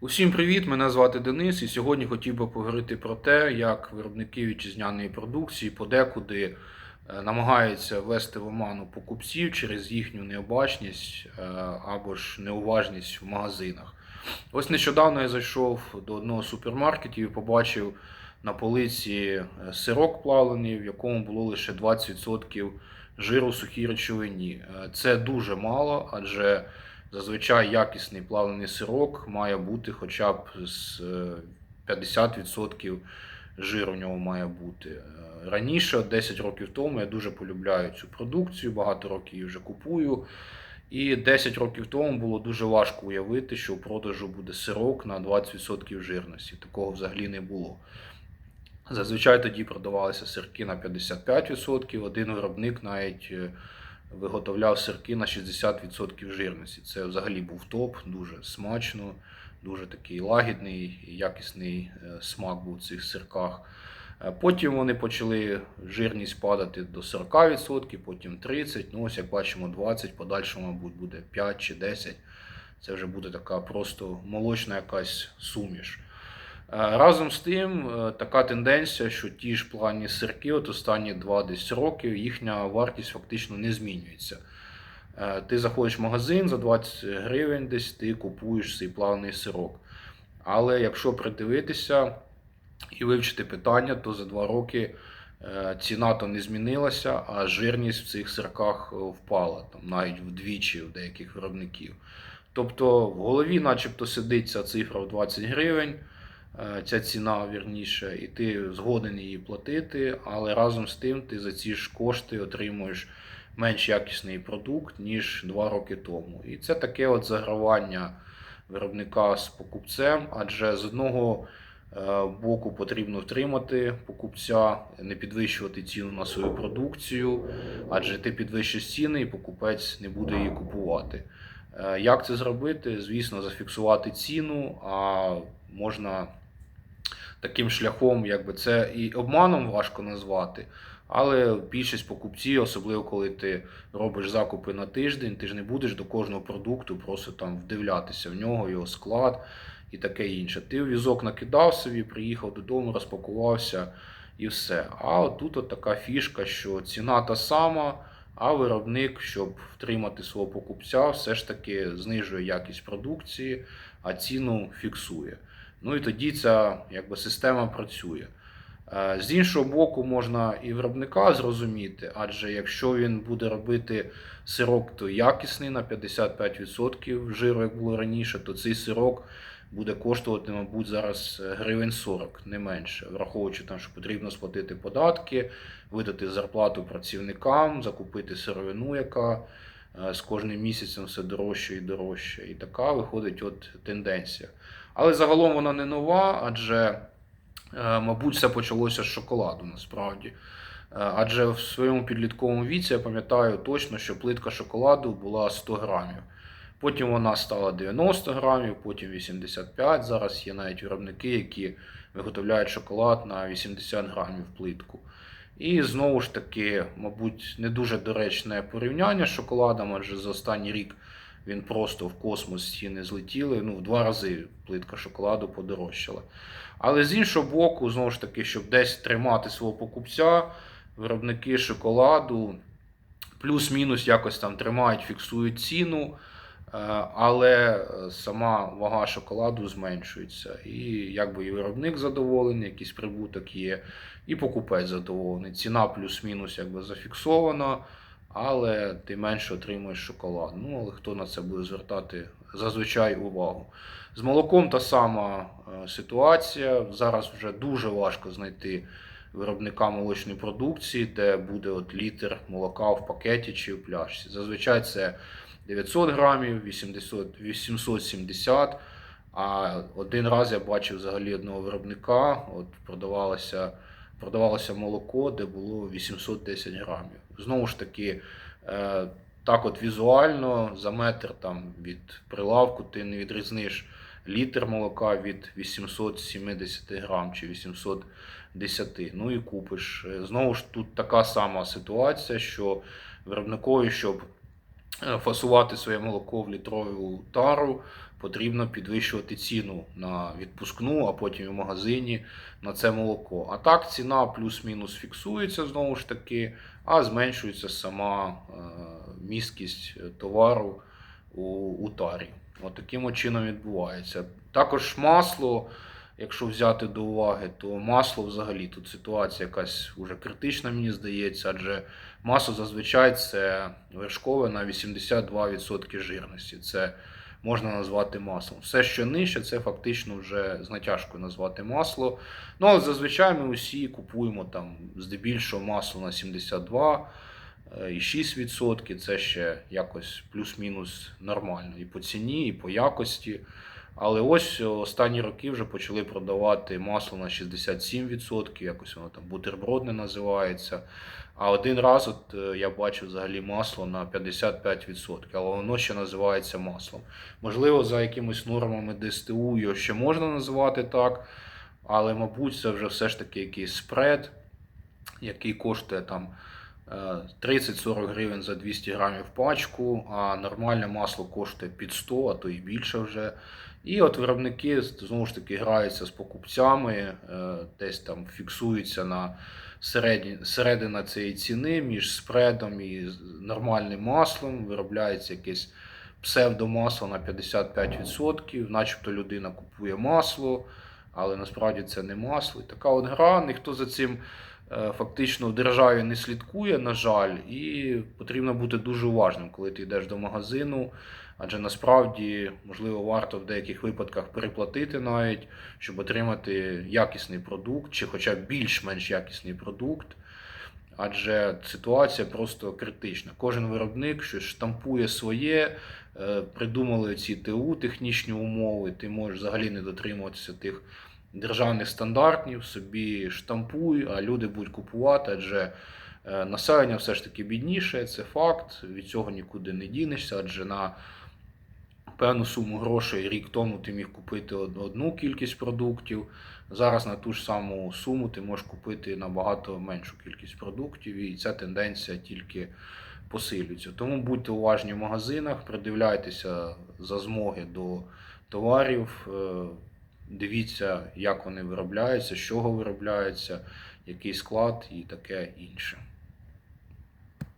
Усім привіт! Мене звати Денис, і сьогодні хотів би поговорити про те, як виробники вітчизняної продукції подекуди е, намагаються ввести в оману покупців через їхню необачність е, або ж неуважність в магазинах. Ось нещодавно я зайшов до одного супермаркетів і побачив на полиці е, сирок плавлений, в якому було лише 20% жиру в сухій речовині. Це дуже мало, адже Зазвичай якісний плавлений сирок має бути хоча б з е, 50% жиру в ньому має бути. Е, Раніше, 10 років тому, я дуже полюбляю цю продукцію, багато років її вже купую. І 10 років тому було дуже важко уявити, що у продажу буде сирок на 20% жирності. Такого взагалі не було. Зазвичай тоді продавалися сирки на 55%. Один виробник навіть е, виготовляв сирки на 60% жирності. Це взагалі був топ, дуже смачно, дуже такий лагідний, якісний е, смак був в цих сирках. Е, Потім вони почали жирність падати до 40%, потім 30%, ну ось як бачимо 20%, подальше, мабуть, буде 5 чи 10%. Це вже буде така просто молочна якась суміш. Е, Разом з тим, е, така тенденція, що ті ж плані сирки, от останні 2 десь років, їхня вартість фактично не змінюється. Е, Ти заходиш в магазин за 20 гривень, десь ти купуєш цей плавний сирок. Але якщо придивитися і вивчити питання, то за 2 роки ціна то не змінилася, а жирність в цих сирках впала, там навіть вдвічі у деяких виробників. Тобто в голові, начебто, сидить ця цифра в 20 гривень ця ціна вірніше, і ти згоден її платити, але разом з тим ти за ці ж кошти отримуєш менш якісний продукт, ніж 2 роки тому. І це таке от загравання виробника з покупцем, адже з одного е, боку потрібно втримати покупця, не підвищувати ціну на свою продукцію, адже ти підвищиш ціни і покупець не буде її купувати. Е, Як це зробити? Звісно, зафіксувати ціну, а можна таким шляхом, якби це і обманом важко назвати. Але більшість покупців, особливо коли ти робиш закупи на тиждень, ти ж не будеш до кожного продукту просто там вдивлятися в нього, його склад і таке інше. Ти візок накидав собі, приїхав додому, розпакувався і все. А от тут от така фішка, що ціна та сама, а виробник, щоб втримати свого покупця, все ж таки знижує якість продукції, а ціну фіксує. Ну і тоді ця якби, система працює. Е, З іншого боку, можна і виробника зрозуміти, адже якщо він буде робити сирок, то якісний на 55% жиру, як було раніше, то цей сирок буде коштувати, мабуть, зараз е, гривень 40, не менше, враховуючи там, що потрібно сплатити податки, видати зарплату працівникам, закупити сировину, яка е, з кожним місяцем все дорожче і дорожче. І така виходить от тенденція. Але загалом вона не нова, адже, е, мабуть, все почалося з шоколаду насправді. Е, Адже в своєму підлітковому віці я пам'ятаю точно, що плитка шоколаду була 100 грамів. Потім вона стала 90 грамів, потім 85. Зараз є навіть виробники, які виготовляють шоколад на 80 грамів плитку. І знову ж таки, мабуть, не дуже доречне порівняння з шоколадом, адже за останній рік він просто в космос ціни злетіли. Ну, в два рази плитка шоколаду подорожчала. Але з іншого боку, знову ж таки, щоб десь тримати свого покупця, виробники шоколаду плюс-мінус якось там тримають, фіксують ціну. е, Але сама вага шоколаду зменшується. І якби і виробник задоволений, якийсь прибуток є, і покупець задоволений. Ціна плюс-мінус якби зафіксована, але ти менше отримуєш шоколад. Ну, але хто на це буде звертати зазвичай увагу. З молоком та сама е, ситуація. Зараз вже дуже важко знайти виробника молочної продукції, де буде от літр молока в пакеті чи в пляшці. Зазвичай це 900 грамів, 800, 870. А один раз я бачив взагалі одного виробника, от продавалося, продавалося молоко, де було 810 грамів. Знову ж таки, е, так от візуально за метр там від прилавку ти не відрізниш літр молока від 870 грам чи 810. Ну і купиш. Е, Знову ж тут така сама ситуація, що виробникові, щоб е, фасувати своє молоко в літрову тару, потрібно підвищувати ціну на відпускну, а потім в магазині на це молоко. А так ціна плюс-мінус фіксується знову ж таки, а зменшується сама е, місткість товару у, у тарі. От таким чином відбувається. Також масло, якщо взяти до уваги, то масло взагалі тут ситуація якась вже критична, мені здається, адже масло зазвичай це вершкове на 82% жирності. Це можна назвати маслом. Все, що нижче, це фактично вже з натяжкою назвати масло. Ну, але зазвичай ми усі купуємо там здебільшого масло на 72 е, і 6%. Це ще якось плюс-мінус нормально і по ціні, і по якості. Але ось останні роки вже почали продавати масло на 67%, якось воно там бутербродне називається. А один раз от е, я бачив взагалі масло на 55%, але воно ще називається маслом. Можливо, за якимись нормами ДСТУ його ще можна називати так, але, мабуть, це вже все ж таки якийсь спред, який коштує там е, 30-40 гривень за 200 грамів пачку, а нормальне масло коштує під 100, а то і більше вже. І от виробники знову ж таки граються з покупцями, е, десь там фіксуються на середні, середина цієї ціни між спредом і нормальним маслом, виробляється якесь псевдомасло на 55%, начебто людина купує масло, але насправді це не масло. І така от гра, ніхто за цим е, фактично в державі не слідкує, на жаль, і потрібно бути дуже уважним, коли ти йдеш до магазину. Адже насправді, можливо, варто в деяких випадках переплатити навіть, щоб отримати якісний продукт, чи хоча б більш-менш якісний продукт. Адже ситуація просто критична. Кожен виробник щось штампує своє, е, придумали ці ТУ, технічні умови, ти можеш взагалі не дотримуватися тих державних стандартів, собі штампуй, а люди будуть купувати, адже е, населення все ж таки бідніше, це факт, від цього нікуди не дінешся, адже на певну суму грошей рік тому ти міг купити одну кількість продуктів. Зараз на ту ж саму суму ти можеш купити набагато меншу кількість продуктів, і ця тенденція тільки посилюється. Тому будьте уважні в магазинах, придивляйтеся за змоги до товарів, е, дивіться, як вони виробляються, з чого виробляються, який склад і таке інше.